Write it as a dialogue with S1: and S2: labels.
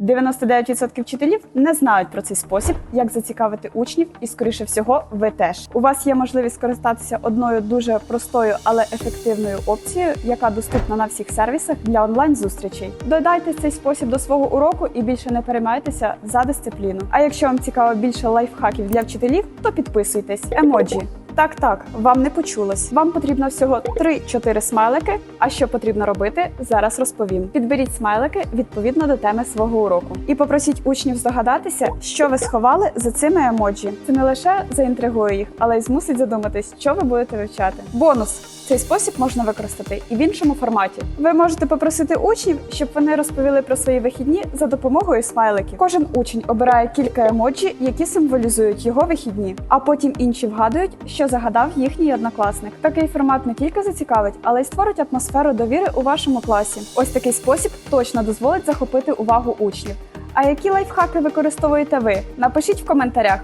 S1: 99% вчителів не знають про цей спосіб, як зацікавити учнів, і скоріше всього, ви теж. У вас є можливість скористатися одною дуже простою, але ефективною опцією, яка доступна на всіх сервісах для онлайн зустрічей. Додайте цей спосіб до свого уроку і більше не переймайтеся за дисципліну. А якщо вам цікаво більше лайфхаків для вчителів, то підписуйтесь. Емоджі. Так, так, вам не почулось. Вам потрібно всього 3-4 смайлики. А що потрібно робити, зараз розповім. Підберіть смайлики відповідно до теми свого уроку. І попросіть учнів здогадатися, що ви сховали за цими емоджі. Це не лише заінтригує їх, але й змусить задуматись, що ви будете вивчати. Бонус. Цей спосіб можна використати і в іншому форматі. Ви можете попросити учнів, щоб вони розповіли про свої вихідні за допомогою смайликів. Кожен учень обирає кілька емоджі, які символізують його вихідні, а потім інші вгадують, що загадав їхній однокласник. Такий формат не тільки зацікавить, але й створить атмосферу довіри у вашому класі. Ось такий спосіб точно дозволить захопити увагу учнів. А які лайфхаки використовуєте ви? Напишіть в коментарях.